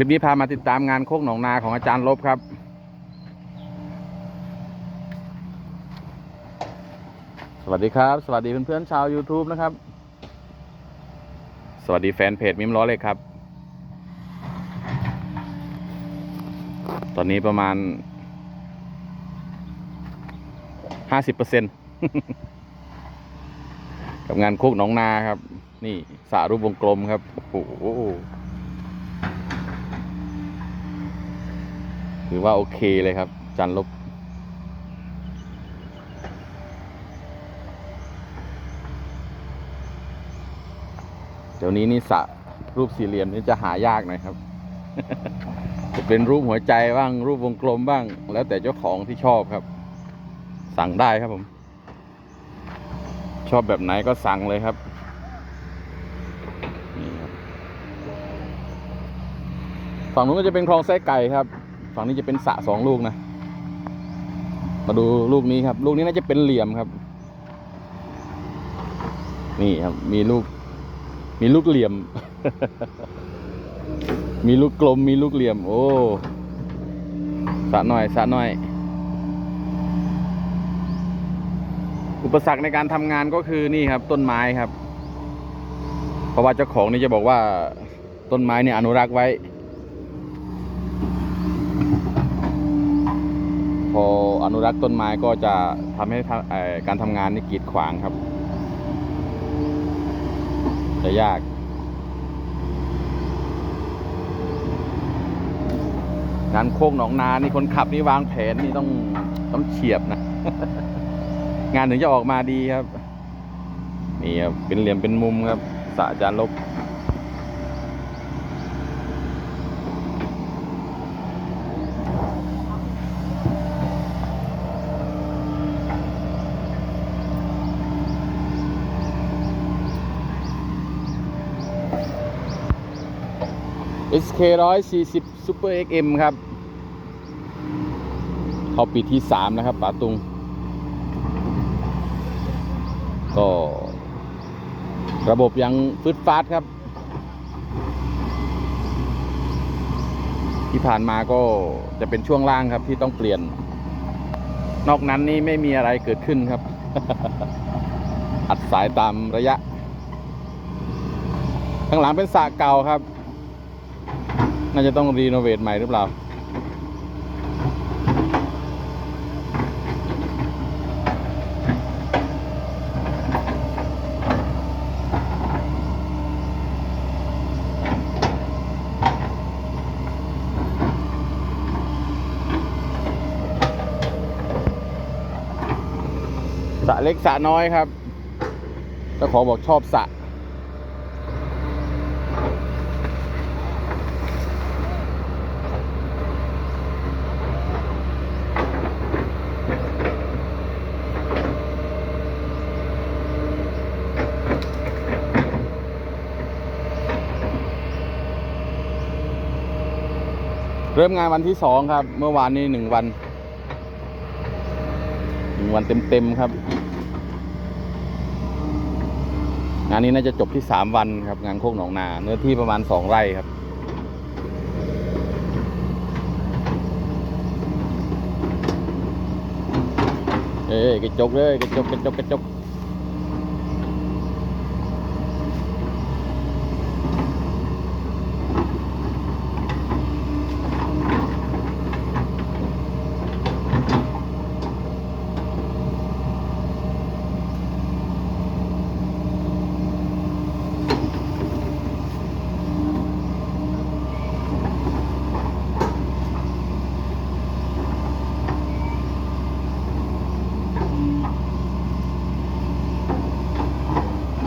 ลิปนี้พามาติดตามงานโคกหนองนาของอาจารย์ลบครับ สวัสดีครับ สวัสดีเพื่อนๆชาว YouTube นะครับ สวัสดีแฟนเพจมิมล้อเลยครับ ตอนนี้ประมาณห้าสิบเปอร์เซ็นต์กับงานโคกหนองนาครับ นี่สระรูปวงกลมครับ โอ้โห ถือว่าโอเคเลยครับ จันลบเดี๋ยวนี้นี่สระรูปสี่เหลี่ยมนี่จะหายากหน่อยครับ จะเป็นรูปหัวใจบ้าง รูปวงกลมบ้าง แล้วแต่เจ้าของที่ชอบครับ สั่งได้ครับผม ชอบแบบไหนก็สั่งเลยครับนี่ครับฝั่งนู้นก็จะเป็นคลองไส้ไก่ครับ ฝั่งนี้จะเป็นสะสองลูกนะ มาดูลูกนี้ครับ ลูกนี้น่าจะเป็นเหลี่ยมครับ นี่ครับ มีลูก มีลูกเหลี่ยม มีลูกกลม มีลูกเหลี่ยม โอ้สะหน่อยสะหน่อย อุปสรรคในการทำงานก็คือนี่ครับ ต้นไม้ครับ เพราะว่าเจ้าของนี่จะบอกว่าต้นไม้เนี่ยอนุรักษ์ไว้ พออนุรักษ์ต้นไม้ก็จะทำให้การทำงานนี่กีดขวางครับ จะยาก งานโค้งหนองนานี่คนขับนี่วางแผนนี่ต้องต้องเฉียบนะ งานถึงจะออกมาดีครับ นี่ครับเป็นเหลี่ยมเป็นมุมครับสระอาจารย์ลบ SK 140 Super XM ครับ เข้าปีที่สามนะครับป๋าตุง ก็ ระบบยังฟืดฟาดครับ ที่ผ่านมาก็จะเป็นช่วงล่างครับที่ต้องเปลี่ยน นอกนั้นนี่ไม่มีอะไรเกิดขึ้นครับ อัดสายตามระยะ ข้างหลังเป็นสระเก่าครับ น่าจะต้องรีโนเวทใหม่หรือเปล่า สะเล็กสะน้อยครับเจ้าของบอกชอบสะ เริ่มงานวันที่สองครับ เมื่อวานนี้หนึ่งวันหนึ่งวันเต็มๆครับ งานนี้น่าจะจบที่สามวันครับ งานโคกหนองนา เนื้อที่ประมาณสองไร่ครับเอ้ยกระจกเลยกระจกกระจกกระจก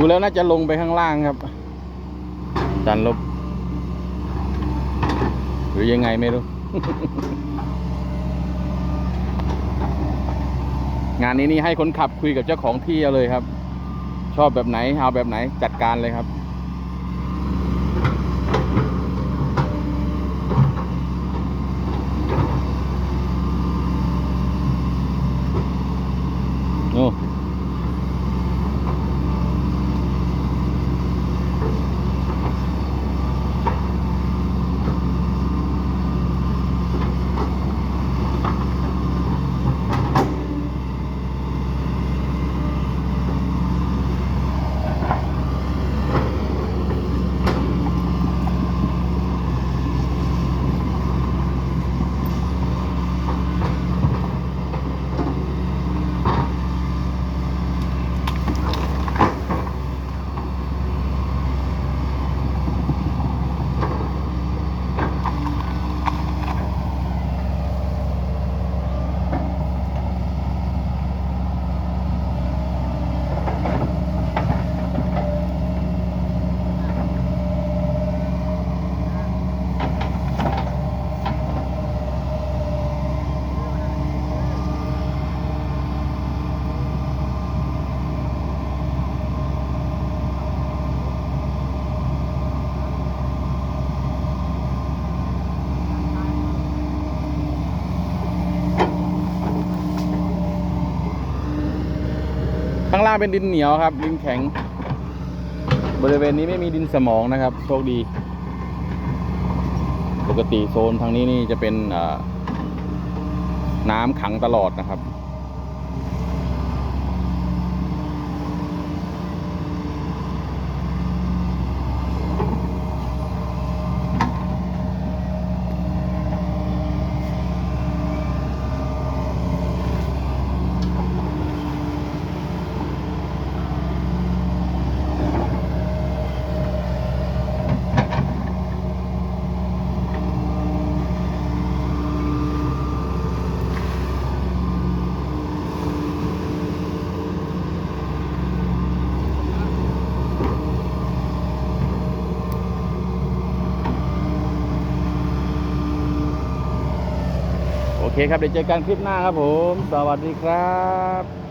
ดูแล้วน่าจะลงไปข้างล่างครับจันลบ หรือยังไงไม่รู้ งานนี้นี่ให้คนขับคุยกับเจ้าของที่เอาเลยครับ ชอบแบบไหนเอาแบบไหนจัดการเลยครับโอ้างเป็นดินเหนียวครับ ดินแข็ง บริเวณนี้ไม่มีดินสมองนะครับโชคดี ปกติโซนทางนี้นี่จะเป็นน้ำขังตลอดนะครับ ครับเดี๋ยวเจอกันคลิปหน้าครับผม สวัสดีครับ